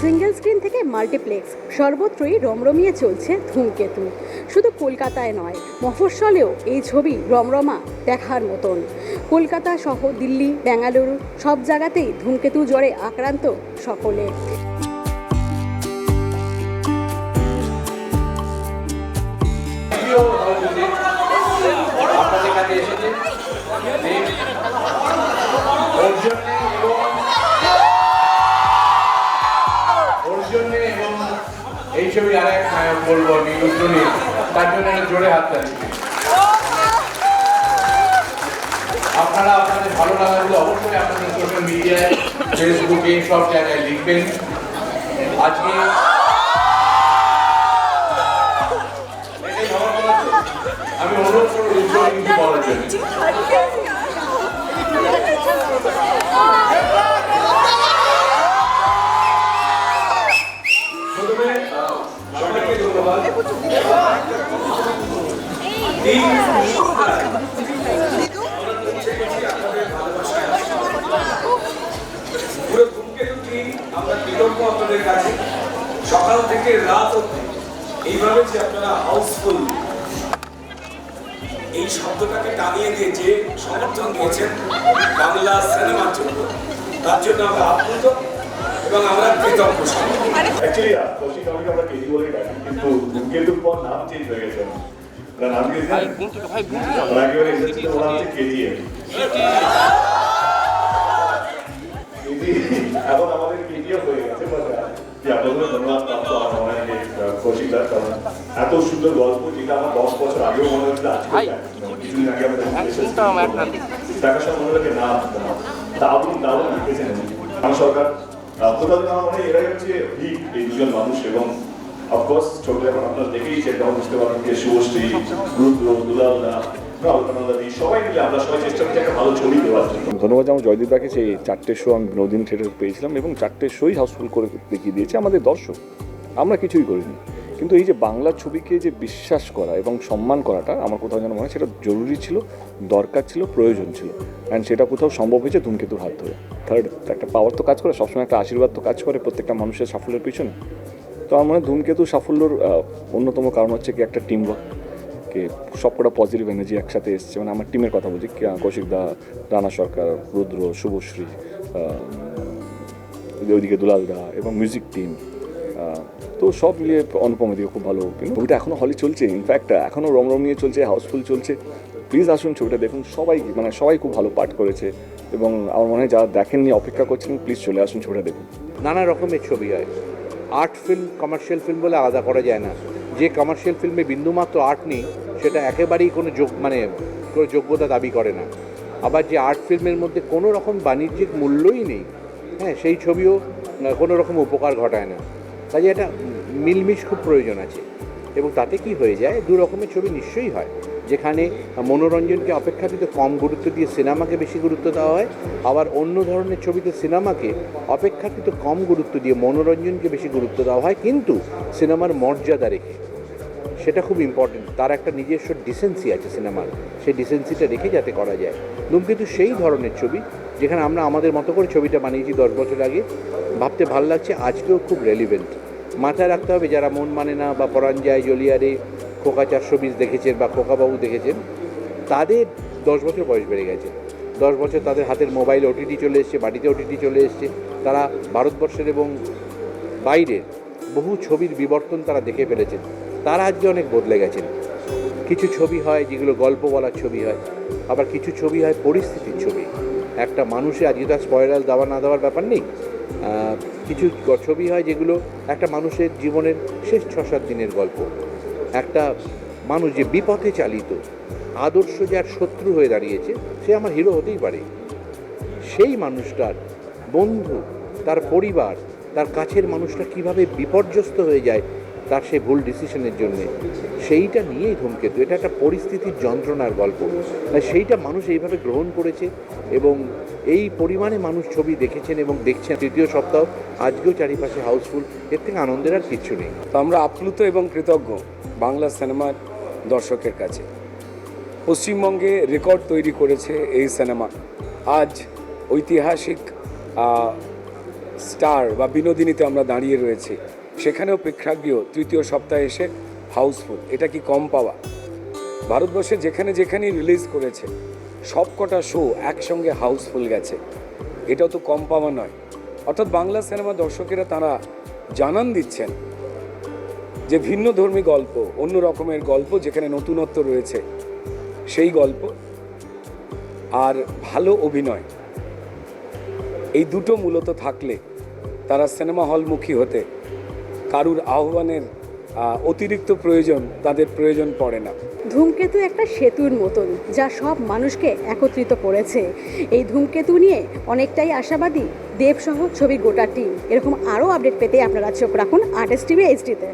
Single screen থেকে multiplex সর্বত্রই রমরমিয়ে চলছে ধূমকেতু। শুধু কলকাতায় নয়, মফস্বলেও এই ছবি রমরমা দেখার মতন। কলকাতা সহ দিল্লি বেঙ্গালুরু সব জায়গাতেই ধূমকেতু জ্বরে আক্রান্ত সকলে। এই ছবি আর এক বলব তার জন্য জোরে হাত তালি আপনারা আপনাদের ভালো লাগাগুলো অবশ্যই আপনাদের সোশ্যাল মিডিয়ায় ফেসবুকে সব জায়গায় লিখবেন। আজকে। আমি অনুরোধ করব বলার জন্য। প্রথমে সবাইকে ধন্যবাদ। এই সকাল থেকে রাত অবধি এইভাবে যে আপনারা হাউসফুল এই শব্দটাকে টানিয়ে দিয়ে যে সমর্থন দিয়েছেন বাংলা সিনেমার জন্য তার জন্য আমরা আপ্লুত এবং আমরা কৃতজ্ঞ অ্যাকচুয়ালি কৌশিক আমরা কেজি বলে কিন্তু পর নাম চেঞ্জ হয়ে গেছে ওনার নাম কি ওরা একেবারে এসেছিল ওরা হচ্ছে কেজিএফ এখন আমাদের কেজিএফ হয়ে গেছে আপনাদের ধন্যবাদ প্রাপ্ত আমার কৌশিকদার কারণ এত সুন্দর গল্প যেটা আমার দশ বছর আগেও মনে আজকে কিছুদিন আগে আমাদের দেখার সময় মনে হচ্ছে না দারুণ দারুণ লিখেছেন আমার সরকার কোথাও আমার মনে হয় এরাই হচ্ছে হিট এই দুজন মানুষ এবং অফকোর্স ছোট এখন আপনারা দেখেই সেটা বুঝতে পারবেন যে শুভশ্রী রুদ্র দুলালদা আমরা ধন্যবাদ যেমন জয়দীপ দাকে সেই চারটে শো আমি নদিন থিয়েটার পেয়েছিলাম এবং চারটে শোই হাউসফুল করে দেখিয়ে দিয়েছে আমাদের দর্শক। আমরা কিছুই করিনি। কিন্তু এই যে বাংলা ছবিকে যে বিশ্বাস করা এবং সম্মান করাটা আমার কোথাও যেন মনে হয়, সেটা জরুরি ছিল, দরকার ছিল, প্রয়োজন ছিল। অ্যান্ড সেটা কোথাও সম্ভব হয়েছে ধূমকেতুর হাত ধরে। থার্ড একটা পাওয়ার তো কাজ করে, সবসময় একটা আশীর্বাদ তো কাজ করে প্রত্যেকটা মানুষের সাফল্যের পিছনে। তো আমার মনে ধূমকেতু সাফল্যর অন্যতম কারণ হচ্ছে কি একটা টিম ওয়ার্ক কে সবকটা পজিটিভ এনার্জি একসাথে এসছে। মানে আমার টিমের কথা বলছি কৌশিক দা, রানা সরকার, রুদ্র, শুভশ্রী ওইদিকে দুলাল দা এবং মিউজিক টিম তো সব মিলিয়ে অনুপম দিকে খুব ভালো কিন্তু ছবিটা এখনও হলে চলছে ইনফ্যাক্ট এখনও রমরম নিয়ে চলছে হাউসফুল চলছে। প্লিজ আসুন ছবিটা দেখুন, সবাই মানে সবাই খুব ভালো পাঠ করেছে এবং আমার মনে হয় যারা দেখেননি, অপেক্ষা করছেন প্লিজ চলে আসুন ছবিটা দেখুন। নানা রকমের ছবি হয়। আর্ট ফিল্ম কমার্শিয়াল ফিল্ম বলে আলাদা করা যায় না। যে কমার্শিয়াল ফিল্মে বিন্দুমাত্র আর্ট নেই, সেটা একেবারেই কোনো যোগ মানে কোনো যোগ্যতা দাবি করে না। আবার যে আর্ট ফিল্মের মধ্যে কোনো রকম বাণিজ্যিক মূল্যই নেই হ্যাঁ সেই ছবিও কোনো রকম উপকার ঘটায় না। কাজে এটা মিলমিশ খুব প্রয়োজন আছে। এবং তাতে কি হয়ে যায়? দু রকমের ছবি নিশ্চয়ই হয়। যেখানে মনোরঞ্জনকে অপেক্ষাকৃত কম গুরুত্ব দিয়ে সিনেমাকে বেশি গুরুত্ব দেওয়া হয়, আবার অন্য ধরনের ছবিতে সিনেমাকে অপেক্ষাকৃত কম গুরুত্ব দিয়ে মনোরঞ্জনকে বেশি গুরুত্ব দেওয়া হয়, কিন্তু সিনেমার মর্যাদা রেখে। সেটা খুব ইম্পর্টেন্ট তার একটা নিজস্ব ডিসেন্সি আছে সিনেমার। সেই ডিসেন্সিটা রেখে যাতে করা যায়। ধূমকেতু সেই ধরনের ছবি, যেখানে আমরা আমাদের মতো করে ছবিটা বানিয়েছি দশ বছর আগে। ভাবতে ভালো লাগছে, আজকেও খুব রেলিভেন্ট মাথায় রাখতে হবে, যারা মন মানে না বা পরাঞ্জয় জলিয়ারে খোকা চারশো বিশ দেখেছেন বা খোকাবাবু দেখেছেন, তাদের দশ বছর বয়স বেড়ে গেছে। দশ বছর তাদের হাতের মোবাইল ওটিটি চলে এসছে, বাড়িতে ওটিটি চলে এসছে। তারা ভারতবর্ষের এবং বাইরের বহু ছবির বিবর্তন তারা দেখে ফেলেছেন। তারা আজকে অনেক বদলে গেছেন। কিছু ছবি হয় যেগুলো গল্প বলার ছবি হয়, আবার কিছু ছবি হয় পরিস্থিতির ছবি। একটা মানুষে আজকে তার স্পয়লার দেওয়া না দেওয়ার ব্যাপার নেই। কিছু ছবি হয় যেগুলো একটা মানুষের জীবনের শেষ ছ সাত দিনের গল্প। একটা মানুষ যে বিপথে চালিত, আদর্শ যার শত্রু হয়ে দাঁড়িয়েছে, সে আমার হিরো হতেই পারে। সেই মানুষটার বন্ধু, তার পরিবার, তার কাছের মানুষটা কীভাবে বিপর্যস্ত হয়ে যায়, তার সেই ভুল ডিসিশনের জন্যে, সেইটা নিয়েই ধূমকেতু। এটা একটা পরিস্থিতির যন্ত্রণার গল্প। সেইটা মানুষ এইভাবে গ্রহণ করেছে এবং এই পরিমাণে মানুষ ছবি দেখেছেন এবং দেখছেন। তৃতীয় সপ্তাহ, আজকেও চারিপাশে হাউসফুল এর থেকে আনন্দের আর কিচ্ছু নেই। তো আমরা আপ্লুত এবং কৃতজ্ঞ। বাংলা সিনেমার দর্শকের কাছে। পশ্চিমবঙ্গে রেকর্ড তৈরি করেছে এই সিনেমা। আজ ঐতিহাসিক স্টার বা বিনোদিনীতে আমরা দাঁড়িয়ে রয়েছি। সেখানেও প্রেক্ষাগৃহ তৃতীয় সপ্তাহে এসে হাউসফুল। এটা কি কম পাওয়া? ভারতবর্ষে যেখানে যেখানেই রিলিজ করেছে সব কটা শো একসঙ্গে হাউসফুল গেছে। এটাও তো কম পাওয়া নয়। অর্থাৎ বাংলা সিনেমা দর্শকেরা তারা জানান দিচ্ছেন যে ভিন্ন ধর্মী গল্প, অন্য রকমের গল্প যেখানে নতুনত্ব রয়েছে, সেই গল্প আর ভালো অভিনয়। এই দুটো মূলত থাকলে তারা সিনেমা হলমুখী হতে কারুর আহ্বানের অতিরিক্ত প্রয়োজন তাদের প্রয়োজন পড়ে না। ধূমকেতু একটা সেতুর মতন যা সব মানুষকে একত্রিত করেছে। এই ধূমকেতু নিয়ে অনেকটাই আশাবাদী দেবসহ ছবির গোটা টিম। এরকম আরও আপডেট পেতে আপনারা চোখ রাখুন আর্টিস্ট টিভি এইচডিতে।